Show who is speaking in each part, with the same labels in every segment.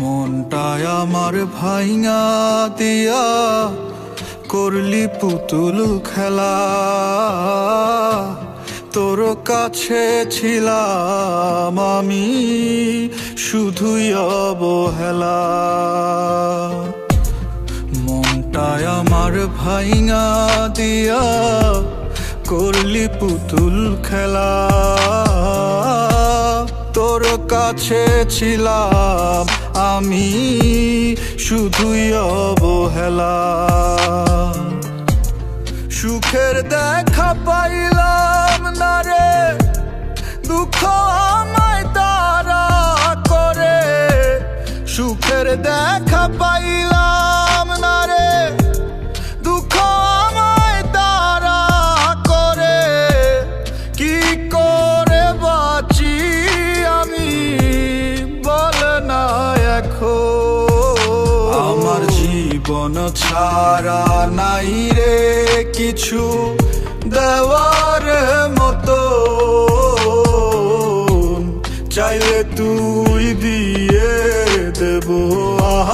Speaker 1: মনটায় আমার ভাইঙা দিয়া করলি পুতুল খেলা। তোর কাছে ছিলাম আমি, শুধুই অবহেলা। মনটায় আমার ভাইঙা দিয়া করলি পুতুল খেলা। তোর কাছে ছিলাম আমি শুধুই অবহেলা। সুখের দেখা পাইলাম না রে, দুঃখ আমায় তারা করে। সুখের দেখা পাইলাম জীবন ছাড়া নাই রে কিছু দেওয়ার মতো। চাইলে তুই দিয়ে দেব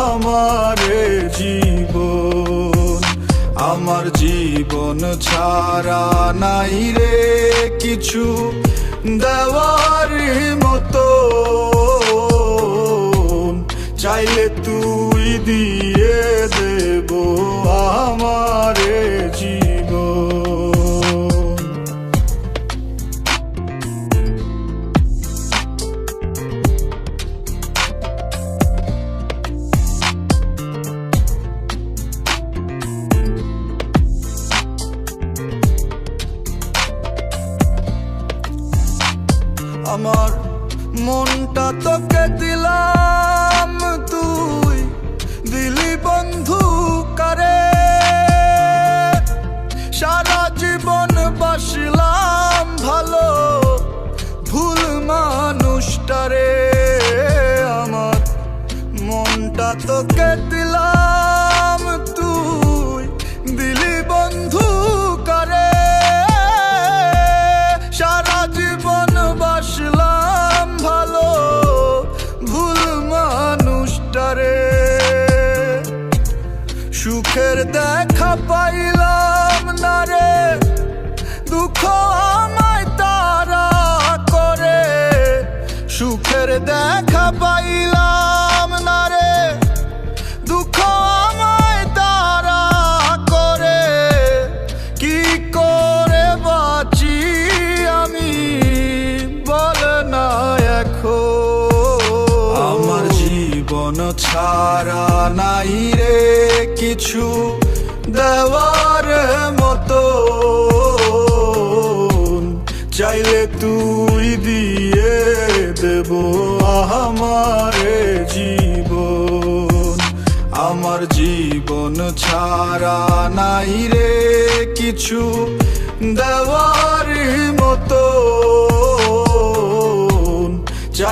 Speaker 1: আমারে জীবন। আমার জীবন ছাড়া নাই রে কিছু দেওয়ার মতো। চাইলে তুই দিয়ে দেব আমারে জীবন আমার মনটা তোকে দিলাম। তোকে দিলাম তুই। দিলি বন্ধু করে? সারা জীবন বাসলাম ভালো ভুল মানুষটারে। সুখের দেখা পাইলাম না রে। দুঃখ আমায় তারা করে। সুখের দেখা পাইলাম ছাড়া নাই রে কিছু দেওয়ার মতো। চাইলে তুই দিয়ে দেব আমারে জীবন। আমার জীবন ছাড়া নাই রে কিছু দেওয়ার মতো।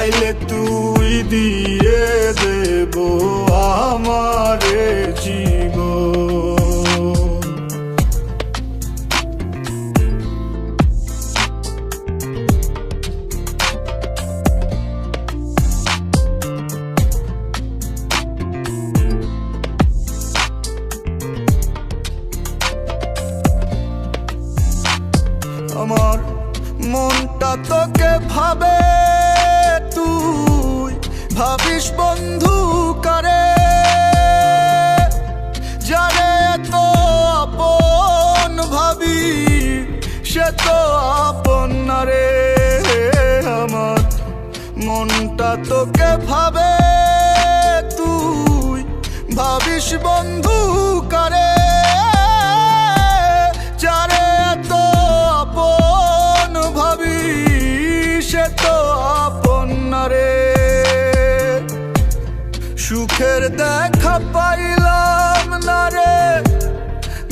Speaker 1: চাইলে তুই দিয়ে দেব আমারে জীবন। আমার মনটা তোকে ভাবে ভাবিস বন্ধু করে? যারে এত আপন ভাবি, সে তো আপন রে আমার। মনটা তোকে ভাবে তুই। ভাবিস বন্ধু করে? পাইলাম না রে।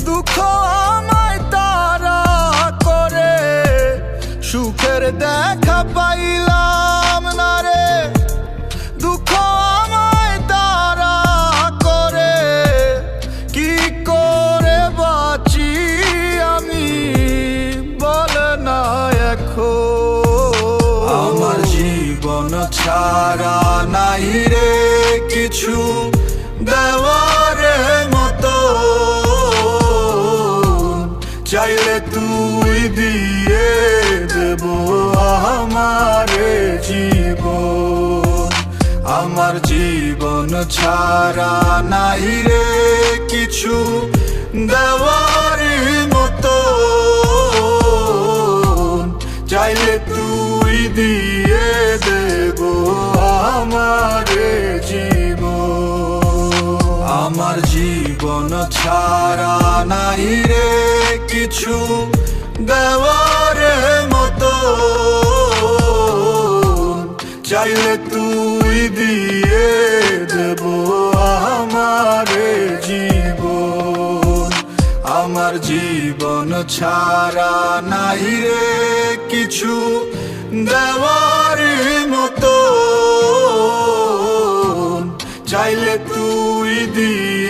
Speaker 1: দুঃখ আমায় তারা করে। সুখের দেখা পাইলাম না রে। দুঃখ আমায় তারা করে। কি করে বাঁচি আমি বল না এখন। আমার জীবন ছাড়া নাই রে কিছু। দেওয়ার মতো। চাইলে তুই দিয়ে দেব আমারে জীবন। আমার জীবন ছাড়া নাই রে কিছু দেওয়ার মতো। চাইলে তুই দিয়ে দেব আমারে জীবন। আমার জীবন ছাড়া নাই রে কিছু দেওয়ার মতো। চাইলে তুই দিয়ে দেব আমারে জীবন। আমার জীবন ছাড়া নাই রে কিছু দেওয়ার মতো। চাইলে তুই দিয়ে দেব